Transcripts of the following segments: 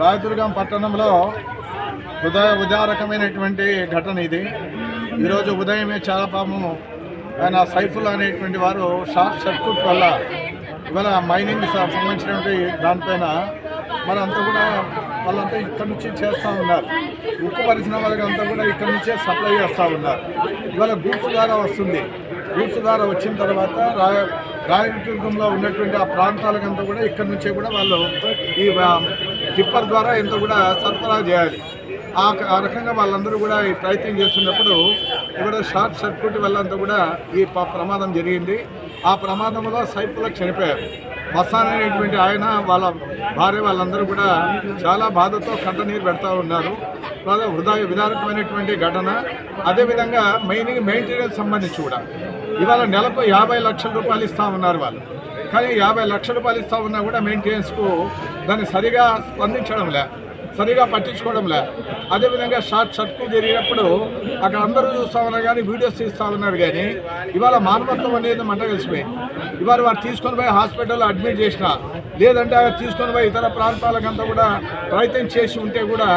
రాయదుర్గం పట్టణంలో ఉదయ ఉదారకమైనటువంటి ఘటన ఇది. ఈరోజు ఉదయమే చాలా పాపము ఆయన సైఫుల్ అనేటువంటి వారు షార్ట్ సర్క్యూట్ వల్ల ఇవాళ మైనింగ్ సంబంధించినటువంటి దానిపైన మరి అంతా కూడా వాళ్ళంతా ఇక్కడి నుంచి చేస్తూ ఉన్నారు. ఉక్కు పరిశ్రమ వాళ్ళకి అంతా కూడా ఇక్కడి నుంచే సప్లై చేస్తూ ఉన్నారు. ఇవాళ గూడ్స్ ద్వారా వస్తుంది. గూడ్స్ ద్వారా వచ్చిన తర్వాత రాయ రాయదుర్గంలో ఉన్నటువంటి ఆ ప్రాంతాలకంతా కూడా ఇక్కడి నుంచే కూడా వాళ్ళు ఈ టిప్పర్ ద్వారా ఎంత కూడా సరఫరా చేయాలి. ఆ రకంగా వాళ్ళందరూ కూడా ఈ ప్రయత్నం చేస్తున్నప్పుడు ఇక్కడ షార్ట్ సర్క్యూట్ వల్ల అంతా కూడా ఈ ప్రమాదం జరిగింది. ఆ ప్రమాదంలో సైపులో చనిపోయారు. మస్తాన్ అనేటువంటి ఆయన వాళ్ళ భార్య వాళ్ళందరూ కూడా చాలా బాధతో కంటనీరు పెడతా ఉన్నారు. చాలా హృదయ విధారకమైనటువంటి ఘటన. అదేవిధంగా మెయిన్ మెయింటెనెన్స్ సంబంధించి కూడా. ఇవాళ నెలకు యాభై లక్షల రూపాయలు ఇస్తా ఉన్నారు వాళ్ళు. కానీ యాభై లక్షల రూపాయలు ఇస్తా ఉన్నా కూడా మెయింటెనెన్స్కు దాన్ని సరిగా స్పందించడంలే సరిగా పట్టించుకోవడంలే. అదేవిధంగా షార్ట్ సర్క్యూట్ జరిగినప్పుడు అక్కడ అందరూ చూస్తా ఉన్నారు కానీ వీడియోస్ తీస్తూ ఉన్నారు కానీ ఇవాళ మానవత్వం అనేది మంట కలిసిపోయి ఇవాళ వారు తీసుకొని పోయి హాస్పిటల్లో అడ్మిట్ చేసిన లేదంటే అవి తీసుకొని పోయి ఇతర ప్రాంతాలకంతా కూడా ప్రయత్నం చేసి ఉంటే కూడా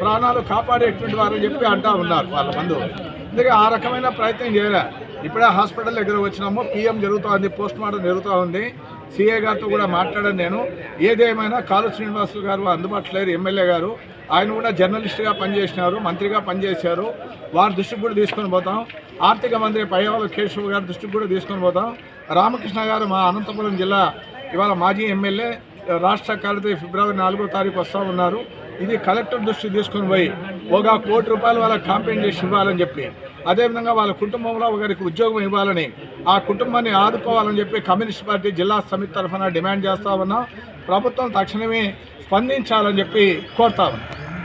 ప్రాణాలు కాపాడేటువంటి వారని చెప్పి అంటా ఉన్నారు వాళ్ళ మందు అందుకే ఆ రకమైన ప్రయత్నం చేయలే. ఇప్పుడే హాస్పిటల్ దగ్గర వచ్చినాము. పిఎం జరుగుతోంది పోస్ట్ మార్టం జరుగుతూ ఉంది. సిఏ గారితో కూడా మాట్లాడాను నేను. ఏదేమైనా కాలు శ్రీనివాసులు గారు అందుబాటులో లేరు ఎమ్మెల్యే గారు. ఆయన కూడా జర్నలిస్ట్గా పనిచేసినారు మంత్రిగా పనిచేశారు. వారి దృష్టికి కూడా తీసుకొని పోతాం. ఆర్థిక మంత్రి పయ్యవాళ్ళ కేశవ్ గారి దృష్టికి కూడా తీసుకొని పోతాం. రామకృష్ణ గారు మా అనంతపురం జిల్లా ఇవాళ మాజీ ఎమ్మెల్యే రాష్ట్ర కార్యదర్శి ఫిబ్రవరి నాలుగో తారీఖు వస్తూ ఉన్నారు. ఇది కలెక్టర్ దృష్టి తీసుకొని పోయి ఒక కోటి రూపాయలు వాళ్ళకి కాంపెన్సేషన్ ఇవ్వాలని చెప్పి. అదేవిధంగా వాళ్ళ కుటుంబంలో ఒకరికి ఉద్యోగం ఇవ్వాలని ఆ కుటుంబాన్ని ఆదుకోవాలని చెప్పి కమ్యూనిస్ట్ పార్టీ జిల్లా సమితి తరఫున డిమాండ్ చేస్తా ఉన్నాం. ప్రభుత్వం తక్షణమే స్పందించాలని చెప్పి కోరుతా ఉన్నాం.